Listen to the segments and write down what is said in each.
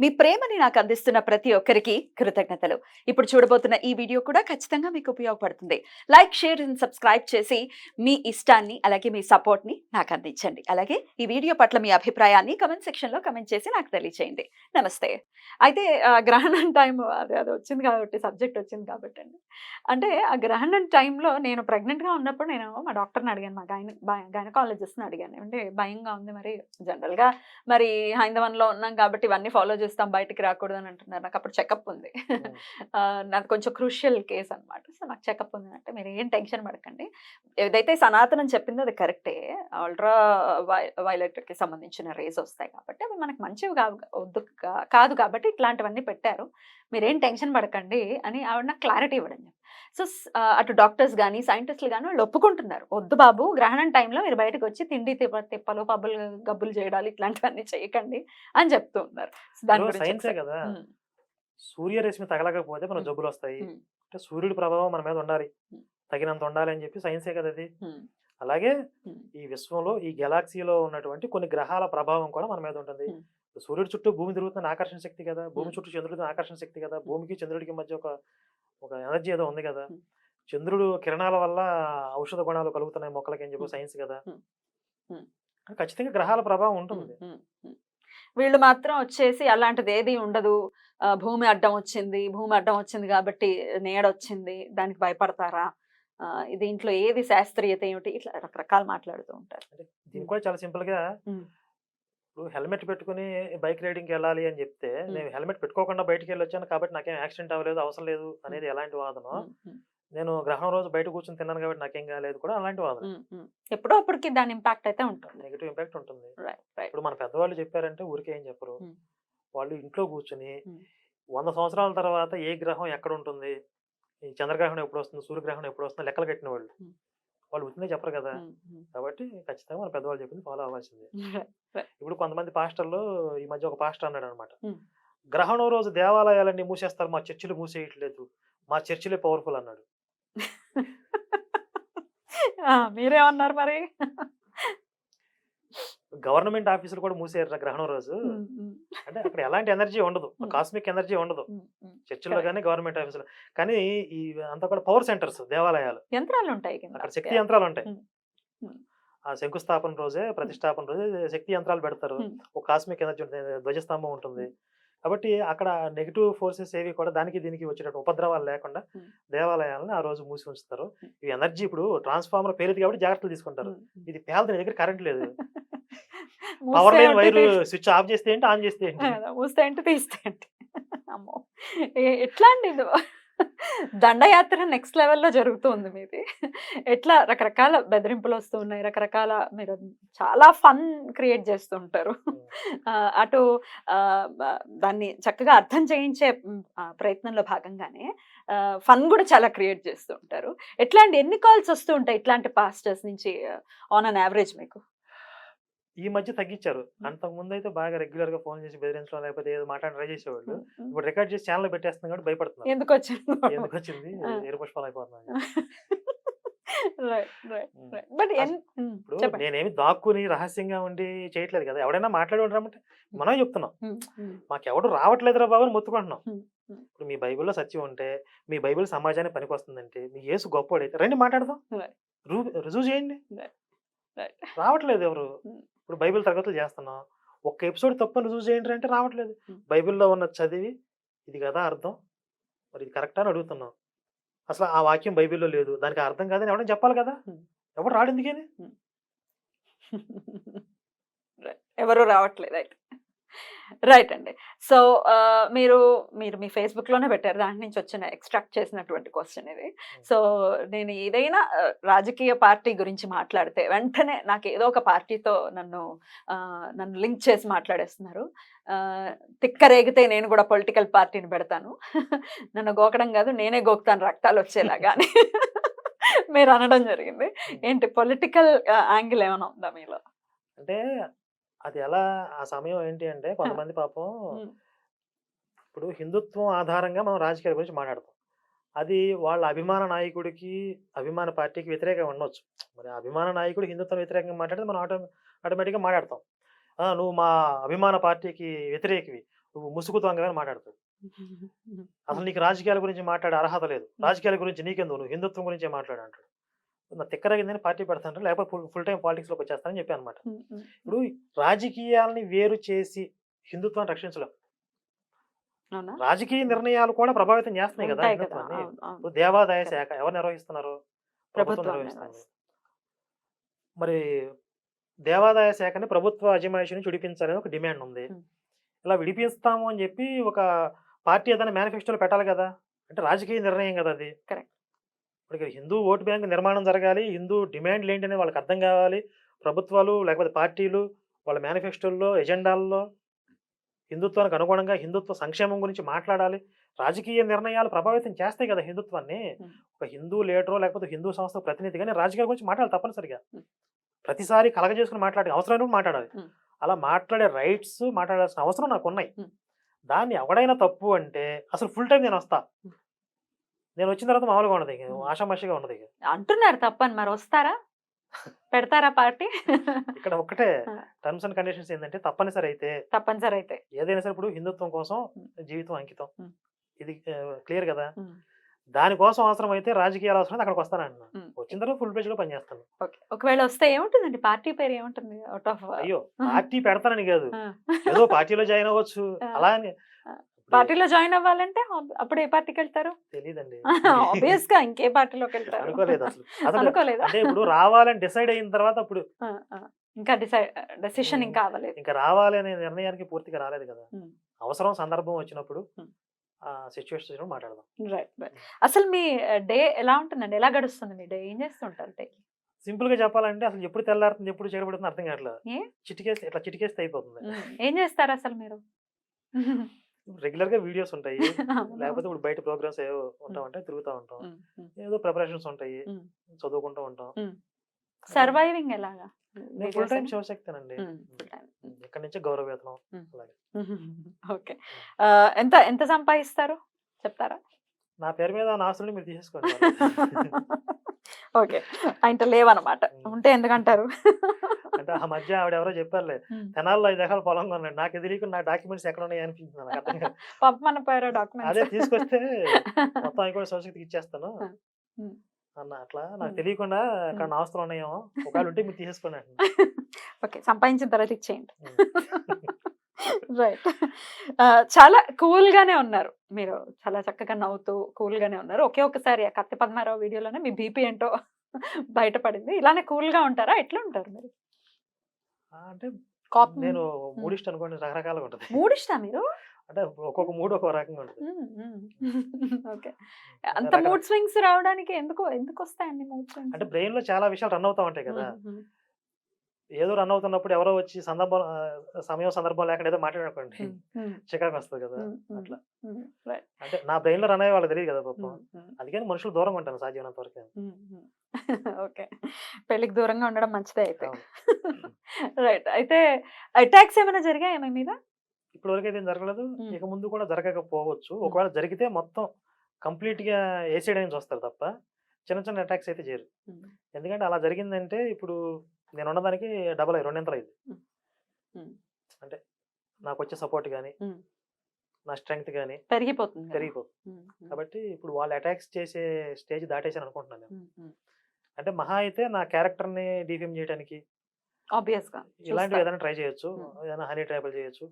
మీ ప్రేమని నాకు అందిస్తున్న ప్రతి ఒక్కరికి కృతజ్ఞతలు. ఇప్పుడు చూడబోతున్న ఈ వీడియో కూడా ఖచ్చితంగా మీకు ఉపయోగపడుతుంది. లైక్ షేర్ అండ్ సబ్స్క్రైబ్ చేసి మీ ఇష్టాన్ని అలాగే మీ సపోర్ట్ని నాకు అందించండి. అలాగే ఈ వీడియో పట్ల మీ అభిప్రాయాన్ని కమెంట్ సెక్షన్లో కమెంట్ చేసి నాకు తెలియచేయండి. నమస్తే. అయితే ఆ, గ్రహణం టైం అదే అది వచ్చింది కాబట్టి సబ్జెక్ట్ వచ్చింది కాబట్టి అండి. అంటే ఆ గ్రహణం టైంలో నేను ప్రెగ్నెంట్గా గా ఉన్నప్పుడు నేను మా డాక్టర్ని అడిగాను మా గైన గైనకాలజిస్ట్ని అడిగాను. అంటే భయంగా ఉంది మరి. జనరల్గా మరి హైందవన్లో ఉన్నాం కాబట్టి ఇవన్నీ ఫాలో చేస్తాం బయటికి రాకూడదు అని అంటున్నారు. నాకు అప్పుడు చెకప్ ఉంది. నాది కొంచెం క్రూషియల్ కేస్ అన్నమాట. సో నాకు చెకప్ ఉంది అంటే మీరు ఏం టెన్షన్ పడకండి. ఏదైతే సనాతనం చెప్పిందో అది కరెక్టే అల్ట్రా వైలెట్కి సంబంధించిన రేస్ వస్తాయి కాబట్టి అవి మనకు మంచివి వద్దు కాదు కాబట్టి ఇట్లాంటివన్నీ పెట్టారు. మీరేం టెన్షన్ పడకండి అని ఆవిడ నాకు క్లారిటీ ఇవ్వడం సో అటు డాక్టర్స్ కానీ సైంటిస్టులు కానీ వాళ్ళు ఒప్పుకుంటున్నారు. వద్దు బాబు గ్రహణం టైంలో మీరు బయటకు వచ్చి తిండి తిప్ప తిప్పలు పబ్బులు గబ్బులు చేయడాలు ఇట్లాంటివన్నీ చేయకండి అని చెప్తూ ఉన్నారు. కదా. సూర్యరశ్మి తగలకపోతే మన. జబ్బులు వస్తాయి. అంటే సూర్యుడి ప్రభావం మన మీద ఉండాలి. తగినంత ఉండాలి అని చెప్పి సైన్సే కదా అది అలాగే ఈ విశ్వంలో ఈ గెలాక్సీలో ఉన్నటువంటి కొన్ని గ్రహాల ప్రభావం కూడా మన మీద ఉంటుంది. సూర్యుడి చుట్టూ భూమి తిరుగుతున్న ఆకర్షణ శక్తి కదా. భూమి. చుట్టూ చంద్రుడి ఆకర్షణ శక్తి కదా. భూమికి చంద్రుడికి మధ్య ఒక ఒక ఎనర్జీ ఏదో ఉంది కదా. చంద్రుడు కిరణాల వల్ల ఔషధ గుణాలు కలుగుతున్నాయి మొక్కలకి అని చెప్పి. సైన్స్ కదా. ఖచ్చితంగా గ్రహాల ప్రభావం ఉంటుంది. వీళ్ళు మాత్రం వచ్చేసి అలాంటిది ఏది ఉండదు. భూమి అడ్డం వచ్చింది భూమి అడ్డం వచ్చింది కాబట్టి నీడ వచ్చింది దానికి భయపడతారా? దీంట్లో ఏది శాస్త్రీయత ఏమిటి? ఇట్లా రకరకాలు మాట్లాడుతూ ఉంటారు. దీనికి కూడా చాలా సింపుల్గా. ఇప్పుడు హెల్మెట్ పెట్టుకుని బైక్ రైడింగ్కి వెళ్ళాలి అని చెప్తే. నేను హెల్మెట్ పెట్టుకోకుండా బయటికి వెళ్ళి వచ్చాను కాబట్టి నాకేం యాక్సిడెంట్ అవ్వలేదు అవసరం లేదు అనేది ఎలాంటి వాదన నేను గ్రహణం రోజు బయట కూర్చొని తిన్నాను కాబట్టి నాకేం కాలేదు కూడా అలాంటి వాదన. ఎప్పుడో అప్పటికి దాని ఇంపాక్ట్ అయితే ఉంటుంది. నెగిటివ్ ఇంపాక్ట్ ఉంటుంది. ఇప్పుడు మన పెద్దవాళ్ళు చెప్పారంటే ఊరికే ఏం చెప్పరు. వాళ్ళు ఇంట్లో కూర్చుని. వంద సంవత్సరాల తర్వాత ఏ గ్రహం ఎక్కడ ఉంటుంది? ఈ చంద్రగ్రహణం ఎప్పుడు వస్తుంది? సూర్యగ్రహణం ఎప్పుడు వస్తుంది? లెక్కలు కట్టిన వాళ్ళు. వాళ్ళు ఉత్తినే చెప్పరు కదా! కాబట్టి ఖచ్చితంగా మన పెద్దవాళ్ళు చెప్పింది ఫాలో అవ్వాల్సిందే. ఇప్పుడు కొంతమంది పాస్టర్లు ఈ మధ్య ఒక పాస్టర్ అన్నాడు అనమాట. గ్రహణం రోజు దేవాలయాలన్నీ మూసేస్తారు మా చర్చిలు మూసేయట్లేదు మా చర్చిలే పవర్ఫుల్ అన్నాడు. మీరేమన్నారు మరి? గవర్నమెంట్ ఆఫీసులు కూడా మూసేయరు గ్రహణం రోజు. అంటే అక్కడ ఎలాంటి ఎనర్జీ ఉండదు. కాస్మిక్ ఎనర్జీ ఉండదు. చర్చిల్లో. కానీ గవర్నమెంట్ ఆఫీసులు. కానీ ఈ అంతా కూడా పవర్ సెంటర్స్ దేవాలయాలు. యంత్రాలు ఉంటాయి అక్కడ శక్తి యంత్రాలు ఉంటాయి. ఆ శంకుస్థాపన రోజే ప్రతిష్టాపన రోజే శక్తి యంత్రాలు పెడతారు. ఒక కాస్మిక్ ఎనర్జీ ఉంటుంది ధ్వజస్తంభం ఉంటుంది. కాబట్టి అక్కడ నెగిటివ్ ఫోర్సెస్ ఏవి కూడా దానికి దీనికి వచ్చేటట్టు ఉపద్రవాలు లేకుండా. దేవాలయాలను ఆ రోజు మూసి ఉంచుతారు. ఈ ఎనర్జీ ఇప్పుడు ట్రాన్స్ఫార్మర్ పేరుది కాబట్టి జాగ్రత్తలు తీసుకుంటారు. ఇది పేలది దగ్గర కరెంట్ లేదు. Power line wire switch off చేస్తే ఏంటి? ఆన్ చేస్తే ఏంటి? మూస్తే తీస్తే అమ్మో! ఎట్లా అండి ఇది? దండయాత్ర నెక్స్ట్ లెవెల్లో జరుగుతుంది మీది. ఎట్లా రకరకాల బెదిరింపులు వస్తూ ఉన్నాయి రకరకాల మీరు చాలా ఫన్ క్రియేట్ చేస్తూ ఉంటారు అటు దాన్ని చక్కగా అర్థం చేయించే ప్రయత్నంలో భాగంగానే ఫన్ కూడా చాలా క్రియేట్ చేస్తూ ఉంటారు. ఎట్లాంటి ఎన్ని కాల్స్ వస్తూ ఉంటాయి ఇట్లాంటి పాస్టర్స్ నుంచి ఆన్ అన్ యావరేజ్ మీకు? ఈ మధ్య తగ్గించారు అంతకు ముందు అయితే బాగా రెగ్యులర్గా ఫోన్ చేసి బెదిరించడం లేకపోతే ఏదో మాట్లాడి ట్రై చేసేవాళ్ళు. ఇప్పుడు రికార్డ్ చేసి ఛానల్ పెట్టేస్తుంది కాబట్టి భయపడుతున్నారు. ఎందుకు వచ్చింది ఎందుకు వచ్చింది? ఆ. ఎరుపుష్పాలు అయిపోతున్నాయి ఇప్పుడు నేనేమి దాక్కుని రహస్యంగా ఉండి చేయట్లేదు కదా. ఎవడైనా మాట్లాడి ఉంటారంటే మనమే చెప్తున్నాం. ఉమ్, ఉమ్, మాకు ఎవడు రావట్లేదురా బాబు అని మొత్తుకుంటున్నాం. ఇప్పుడు మీ బైబిల్లో సత్యం ఉంటే మీ బైబిల్ సమాజానికి పనికొస్తుందంటే మీ యేసు గొప్పవాడైతే రండి మాట్లాడదాం. రుజువు చేయండి. రావట్లేదు ఎవరు. ఇప్పుడు బైబిల్ తరగతులు చేస్తున్నాం. ఒక్క ఎపిసోడ్ తప్పని రుజువు చేయండి అంటే రావట్లేదు. బైబిల్లో ఉన్న చదివి ఇది కదా అర్థం. మరి ఇది కరెక్టా అని అడుగుతున్నాం అసలు ఆ వాక్యం బైబిల్లో లేదు. దానికి అర్థం కాదని ఎవరైనా చెప్పాలి కదా. ఎవడు రాడు ఎందుకని. ఎవరు రావట్లేదు రైట్ రైట్ అండి. సో మీరు మీరు మీ ఫేస్బుక్లోనే పెట్టారు. దాని నుంచి వచ్చిన ఎక్స్ట్రాక్ట్ చేసినటువంటి క్వశ్చన్ ఇది. సో నేను ఏదైనా రాజకీయ పార్టీ గురించి మాట్లాడితే వెంటనే నాకు ఏదో ఒక పార్టీతో నన్ను నన్ను లింక్ చేసి మాట్లాడేస్తున్నారు. తిక్కరేగితే నేను కూడా పొలిటికల్ పార్టీని పెడతాను. నన్ను గోకడం కాదు నేనే గోకుతాను రక్తాలు వచ్చేలాగా అని మీరు అనడం జరిగింది. ఏంటి పొలిటికల్ యాంగిల్ ఏమైనా ఉందా మీలో? అంటే అది ఎలా ఆ సమయం ఏంటి అంటే కొంతమంది పాపం. ఇప్పుడు హిందుత్వం ఆధారంగా మనం రాజకీయాల గురించి మాట్లాడతాం. అది వాళ్ళ అభిమాన నాయకుడికి అభిమాన పార్టీకి వ్యతిరేకంగా ఉండొచ్చు. మరి అభిమాన నాయకుడు హిందుత్వం వ్యతిరేకంగా మాట్లాడితే మనం ఆటో ఆటోమేటిక్గా మాట్లాడతాం. నువ్వు మా అభిమాన పార్టీకి వ్యతిరేకివి. నువ్వు ముసుగు దొంగవని మాట్లాడతావు అసలు నీకు రాజకీయాల గురించి మాట్లాడే అర్హత లేదు. రాజకీయాల గురించి నీకెందుకు? నువ్వు హిందుత్వం గురించే మాట్లాడు అంటాడు నా తిక్కరగిందని పార్టీ పెడతాను లేకపోతే ఫుల్ ఫుల్ టైం పాలిటిక్స్లోకి వచ్చేస్తానని చెప్పాను అనమాట ఇప్పుడు రాజకీయాలని వేరు చేసి హిందుత్వాన్ని రక్షించలేం. అవునా? రాజకీయ నిర్ణయాలు కూడా ప్రభావితం చేస్తున్నాయి కదా హిందుత్వాన్ని. ఇప్పుడు దేవాదాయ శాఖ ఎవరు నిర్వహిస్తున్నారు? ప్రభుత్వం నిర్వహిస్తుంది. మరి దేవాదాయ శాఖని ప్రభుత్వ అజమాయిషి నుంచి విడిపించాలని ఒక డిమాండ్ ఉంది. ఇలా విడిపిస్తాము అని చెప్పి ఒక పార్టీ ఏదైనా మేనిఫెస్టోలో పెట్టాలి కదా. అంటే రాజకీయ నిర్ణయం కదా అది. Correct. ఇప్పుడు హిందూ ఓటు బ్యాంక్ నిర్మాణం జరగాలి హిందూ డిమాండ్లు ఏంటనేది వాళ్ళకి అర్థం కావాలి ప్రభుత్వాలు లేకపోతే పార్టీలు వాళ్ళ మేనిఫెస్టోల్లో ఎజెండాల్లో హిందుత్వానికి అనుగుణంగా హిందుత్వ సంక్షేమం గురించి మాట్లాడాలి రాజకీయ నిర్ణయాలు ప్రభావితం చేస్తాయి కదా హిందుత్వాన్ని. ఒక హిందూ లీడరో లేకపోతే హిందూ సంస్థ ప్రతినిధిగా నేను రాజకీయాల గురించి మాట్లాడాలి తప్పనిసరిగా. ప్రతిసారి కలగజేసుకుని మాట్లాడే అవసరమైనప్పుడు మాట్లాడాలి. అలా మాట్లాడే రైట్స్ మాట్లాడాల్సిన అవసరం నాకు ఉన్నాయి. దాన్ని ఎవడైనా తప్పు అంటే అసలు ఫుల్ టైం నేను వస్తా. నేను వచ్చిన తర్వాత మామూలుగా ఉండదు ఇక. ఆషామాషిగా ఉండదు ఇక అంటున్నారు తప్పని మరి వస్తారా పెడతారా పార్టీ ఇక్కడ ఒక్కటే. టర్మ్స్ అండ్ కండిషన్స్ ఏంటంటే తప్పనిసరి అయితే తప్పనిసరి అయితే ఏదైనా సరే ఇప్పుడు హిందుత్వం కోసం. జీవితం అంకితం. ఇది క్లియర్ కదా. దానికోసం అవసరం అయితే రాజకీయాలు అవసరం అక్కడికి వస్తానంటున్నా ఉం. వచ్చిన తర్వాత ఫుల్ పేజ్లో పనిచేస్తాను ఒకవేళ వస్తే ఏముంటుందండి పార్టీ పేరు ఏముంటుంది అవుట్ ఆఫ్ అయ్యో పార్టీ పెడతానని కాదు. ఏదో పార్టీలో జాయిన్ అవ్వచ్చు. అలా. పార్టీలో జాయిన్ అవ్వాలంటే అప్పుడు ఏ పార్టీకి వెళ్తారు? తెలియదండి ఆబ్వియస్గా ఇంకే పార్టీలోకి వెళ్తారు. అనుకోలేదు అసలు. అనుకోలేదా? అంటే ఇప్పుడు రావాలని డిసైడ్ అయిన తర్వాత అప్పుడు. ఇంకా డిసైడ్ డెసిషన్. ఇంకా అవ్వలేదు. ఇంకా రావాలి అనే నిర్ణయానికి పూర్తిగా రాలేదు కదా. అవసరం సందర్భం వచ్చినప్పుడు సిచ్యువేషన్ మాట్లాడదాం. Right right. అసలు మీ డే ఎలా ఉంటుందండి? ఎలా గడుస్తుంది మీ డే? ఏం చేస్తుంటారు డే? సింపుల్గా చెప్పాలంటే అసలు ఎప్పుడు తెల్లారుతుంది ఎప్పుడు చీకబడుతుంది అర్థం కావట్లేదు? చిటికేస్తే ఇట్లా చిటికేస్తే అయిపోతుంది. ఏం చేస్తారు అసలు మీరు? రెగ్యులర్గా వీడియోస్ ఉంటాయి. లేకపోతే ఇప్పుడు బయట ప్రోగ్రామ్స్ ఏవో ఉంటా ఉంటాయి తిరుగుతూ ఉంటాం. ఏదో ప్రిపరేషన్స్ ఉంటాయి. చదువుకుంటూ ఉంటాం. సర్వైవింగ్ ఎలాగా? నేను ఫుల్ టైం శివశక్తేనండి. ఇక్కడ నుంచి గౌరవ వేతనం. అలాగే. ఓకే. ఎంత ఎంత సంపాదిస్తారు? చెప్తారా? నా పేరు మీద నా ఆస్తుల్ని మీరు తీసేసుకోండి ఓకే ఆయన లేవన్నమాట ఉం. ఉంటే ఎందుకంటారు అంటే ఆ మధ్య ఆవిడ ఎవరో చెప్పారులే. తెనాల్లో ఐదు ఎకరాల పొలం కొన్నాడు నాకు తెలియకుండా నా డాక్యుమెంట్స్ ఎక్కడ ఉన్నాయి అనిపించింది పేరు అదే డాక్యుమెంట్స్ తీసుకొస్తే మొత్తం అవి కూడా శివశక్తికి ఇచ్చేస్తాను. అన్న అట్లా నాకు. తెలియకుండా అక్కడ ఆస్తులు ఉన్నాయేమో ఒకవేళ ఉంటే మీరు తీసేసుకోండి. ఓకే సంపాదించిన తర్వాత ఇచ్చేయండి. రైట్. చాలా కూల్ గానే ఉన్నారు. మీరు చాలా చక్కగా నవ్వుతూ కూల్ గానే ఉన్నారు. ఒకే ఒకసారి ఆ కత్తి పద్మారావు వీడియోలోనే మీ బీపీ ఏంటో బయటపడింది. ఇలానే కూల్గా ఉంటారా? ఎట్లా ఉంటారు మీరు? అంటే కాప్ నేను మూడిస్ట్ అనుకోండి రకరకాలుగా ఉంటుంది. మూడిష్టా మీరు? అంటే ఒక్కొక్క మూడు ఒక్కొక్క రకంగా ఉంటుంది. ఓకే. అంత మూడ్ స్వింగ్స్ రావడానికి ఎందుకు ఎందుకు వస్తాయండి మూడ్ స్వింగ్స్ అంటే బ్రెయిన్లో చాలా విషయాలు రన్ అవుతా ఉంటాయి కదా! ఏదో రన్ అవుతున్నప్పుడు ఎవరో వచ్చి సందర్భం సమయం సందర్భం లేకుండా ఏదో మాట్లాడకండి చికాకు వస్తుంది కదా అట్లా. అంటే నా బ్రెయిన్లో రన్ అయ్యే వాళ్ళకి తెలియదు కదా పాపం. అందుకని మనుషులు దూరంగా ఉంటాను సాధ్యమైనంత వరకు ఓకే. పెళ్ళికి దూరంగా ఉండడం మంచిదే అయితే. రైట్. అయితే అటాక్స్ ఏమైనా జరిగాయా మీ మీద? ఇప్పటి వరకు అయితే జరగలేదు. ఇక ముందు కూడా జరగకపోవచ్చు. ఒకవేళ జరిగితే మొత్తం కంప్లీట్గా ఏసైడ్ నుంచి వస్తారు తప్ప చిన్న చిన్న అటాక్స్ అయితే చేయరు. ఎందుకంటే అలా జరిగిందంటే ఇప్పుడు నేను ఉన్నదానికి డబల్ అయ్యి రెండింతలు అయింది. అంటే నాకు వచ్చే సపోర్ట్ కానీ. నా స్ట్రెంగ్త్ కానీ పెరిగిపోతుంది. పెరిగిపోతుంది కాబట్టి ఇప్పుడు వాళ్ళు అటాక్స్ చేసే స్టేజ్ దాటేసాను అనుకుంటున్నాను నేను. అంటే మహా అయితే నా క్యారెక్టర్ని డిఫేమ్ చేయడానికి ఆబ్వియస్గా ఇలాంటివి ఏదైనా ట్రై చేయొచ్చు. ఏదైనా హనీ ట్రైబల్ చేయొచ్చు.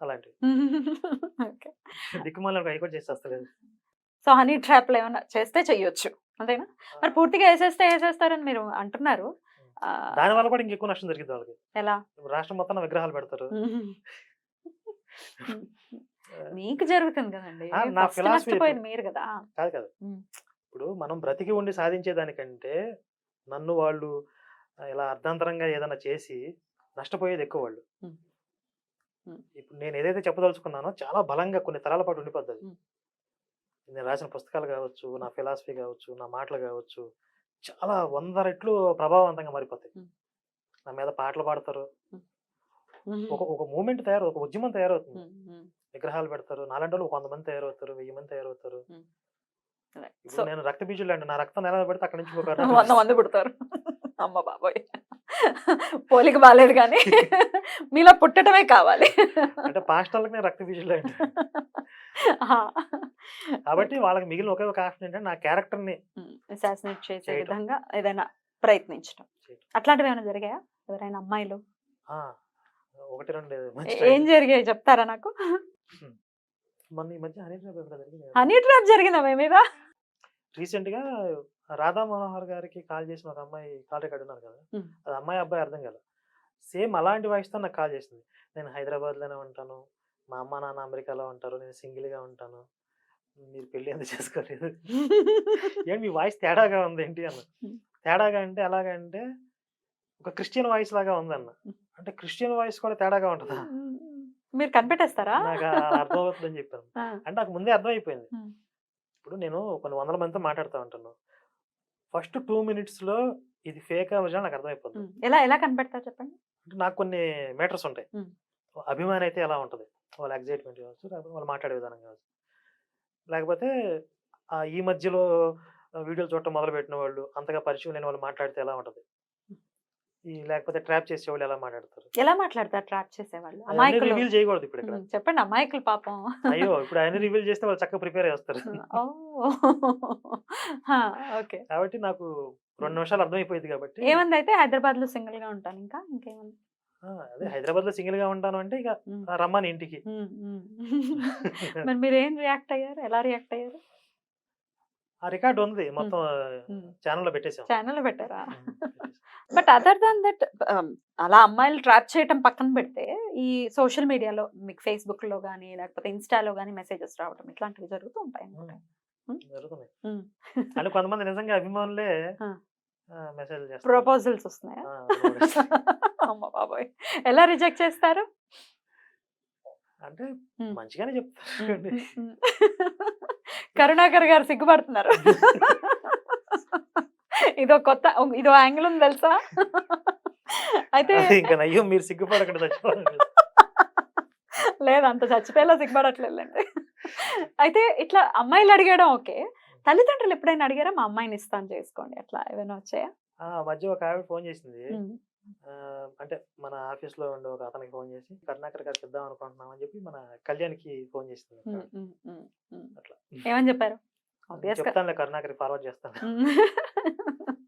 అలాంటివి. దిక్కుమాల అవి కూడా చేసేస్తలేదు సో హనీ ట్రాప్లు ఏమైనా చేస్తే చెయ్యొచ్చు. అంతేనా? మరి పూర్తిగా వేసేస్తే వేసేస్తారని మీరు అంటున్నారు. దాని వల్ల కూడా ఇంకెక్కువ నష్టం జరిగింది వాళ్ళకి. ఎలా? రాష్ట్రం మొత్తం విగ్రహాలు పెడతారు. మీకు జరుగుతుంది కదండి. నా మీరు కదా. కాదు కాదు. ఇప్పుడు మనం బ్రతికి ఉండి సాధించేదానికంటే నన్ను వాళ్ళు ఇలా అర్ధాంతరంగా ఏదైనా చేసి నష్టపోయేది ఎక్కువ వాళ్ళు. ఇప్పుడు నేను ఏదైతే చెప్పదలుచుకున్నానో చాలా బలంగా కొన్ని తరాల పాటు ఉండిపోద్ది. నేను రాసిన పుస్తకాలు కావచ్చు నా ఫిలాసఫీ కావచ్చు నా మాటలు కావచ్చు చాలా వంద రెట్లు ప్రభావవంతంగా మారిపోతాయి. నా మీద పాటలు పాడతారు. ఒక ఒక మూమెంట్ తయారు ఒక ఉద్యమం తయారవుతుంది. విగ్రహాలు పెడతారు. నాలంటి వాళ్ళు ఒక వంద మంది తయారవుతారు. వెయ్యి మంది తయారవుతారు. నేను రక్త బీజులు అండి. నా రక్తం ఎలా పడితే అక్కడ నుంచి వంద మంది పుడతారు. అమ్మ బాబోయ్. పోలిక బాగాలేదు కానీ మీలో పుట్టడమే కావాలి. అంటే పాస్టర్లకు నేను రక్త బీజులు అండి. కాబట్టి వాళ్ళకి మిగిలిన ఒకే ఒక ఆప్షన్ ఏంటంటే నా క్యారెక్టర్ని అసాసినేట్ చేసే చేయటం. విధంగా ఏదైనా ప్రయత్నించడం చేయటం. అట్లాంటివి ఏమైనా జరిగాయా? ఎవరైనా అమ్మాయిలు? ఆ, ఒకటి రెండు మంచి ఏ- ఏం జరిగాయి? చెప్తారా నాకు? మొన్న ఈ మధ్య హనీ ట్రాప్ ఎక్కడ జరిగింది హనీ ట్రాప్ జరిగిందా మీ మీద? రీసెంట్గా రాధా మనోహర్ గారికి కాల్ చేసిన ఒక అమ్మాయి కాల్ రికార్డ్ ఉన్నారు కదా? ఉమ్. అది అమ్మాయి అబ్బాయి అర్థం కదా సేమ్ అలాంటి వాయిస్తో నాకు కాల్ చేసింది. నేను హైదరాబాద్లోనే ఉంటాను. మా అమ్మ నాన్న అమెరికాలో ఉంటారు. నేను సింగిల్గా ఉంటాను. మీరు పెళ్ళి ఎందుకు చేసుకోలేదు? ఏంటి మీ వాయిస్ తేడాగా ఉంది ఏంటి అన్న. తేడాగా అంటే ఎలాగంటే ఒక క్రిస్టియన్ వాయిస్ లాగా ఉందన్న. అంటే క్రిస్టియన్ వాయిస్ కూడా తేడాగా ఉంటుందా? మీరు కనిపెట్టేస్తారా? నాకు అలా అర్థం అవుతుందని చెప్పాను అంటే నాకు ముందే అర్థమైపోయింది. ఇప్పుడు నేను కొన్ని వందల మందితో మాట్లాడుతూ ఉంటాను ఫస్ట్ టూ మినిట్స్లో ఇది ఫేక్ అవ్వజా నాకు అర్థమైపోతుంది. ఎలా ఎలా కనిపెడతారు చెప్పండి? అంటే నాకు కొన్ని మీటర్స్ ఉంటాయి. అభిమాని అయితే ఎలా ఉంటుంది? వాళ్ళ ఎగ్జైట్మెంట్ కావచ్చు లేకపోతే వాళ్ళు మాట్లాడే విధానం కావచ్చు. లేకపోతే ఈ మధ్యలో వీడియోలు చూడటం మొదలు పెట్టిన వాళ్ళు అంతగా పరిచయం లేని వాళ్ళు మాట్లాడితే ఎలా ఉంటుంది? ఈ లేకపోతే ట్రాప్ చేసే వాళ్ళు ఎలా మాట్లాడతారు? ఎలా మాట్లాడతారు? ట్రాప్ చేసేవాళ్ళు? అమాయకులు రివీల్ చేయకూడదు ఇప్పుడు ఇక్కడ. చెప్పండి అమాయకులు పాపం. అయ్యో! ఇప్పుడు ఆయన రివీల్ చేస్తే వాళ్ళు చక్కగా ప్రిపేర్ చేస్తారు ఓకే. కాబట్టి నాకు రెండు నిమిషాలు అర్థమైపోయింది కాబట్టి ఏమంది అయితే హైదరాబాద్లో సింగిల్గా ఉంటాను ఇంకా ఇంకేమంది? అదే హైదరాబాద్లో సింగిల్గా ఉంటాను అంటే ఇక రమ్మని ఇంటికి. మరి మీరు ఏం రియాక్ట్ అయ్యారు? ఎలా రియాక్ట్ అయ్యారు? ఆ రికార్డ్ ఉంది. మొత్తం. ఛానల్లో పెట్టేసాం. ఛానల్ పెట్టారా. బట్ అదర్ దాన్ దట్ అలా అమ్మాయిలు ట్రాప్ చేయటం పక్కన పెడితే ఈ సోషల్ మీడియాలో మీకు ఫేస్బుక్లో కానీ లేకపోతే ఇన్స్టాలో కానీ మెసేజెస్ రావడం ఇట్లాంటివి జరుగుతూ ఉంటాయి. అంటే కొంతమంది నిజంగా అభిమానులే. మెసేజ్ ప్రపోజల్స్ వస్తున్నాయా. అమ్మ బాబోయ్! ఎలా రిజెక్ట్ చేస్తారు? అంటే. మంచిగానే చెప్తారు. కరుణాకర్ గారు సిగ్గుపడుతున్నారు. ఇదో కొత్త ఇదో యాంగిల్ ఉంది తెలుసా? అయితే ఇంకా నయ్యో మీరు సిగ్గుపడకుండా చచ్చిపోవాలి లేదు అంత చచ్చిపోయేలా సిగ్గుపడట్లేదండి అయితే ఇట్లా అమ్మాయిలు అడిగడం ఓకే. తల్లిదండ్రులు ఎప్పుడైనా అడిగారా? మా అమ్మాయిని ఇస్తాను చేసుకోండి అట్లా ఏమైనా వచ్చాయా? ఆ మధ్య ఒక ఆవిడ ఫోన్ చేసింది. అంటే మన ఆఫీస్లో ఉండే ఒక అతనికి ఫోన్ చేసి కరుణాకర్ గారికి ఇద్దాం అనుకుంటున్నాం అని చెప్పి మన కళ్యాణ్కి ఫోన్ చేసింది. అట్లా ఏమని చెప్పారు చెప్తానులే కరుణాకర్ ఫార్వర్డ్ చేస్తాను.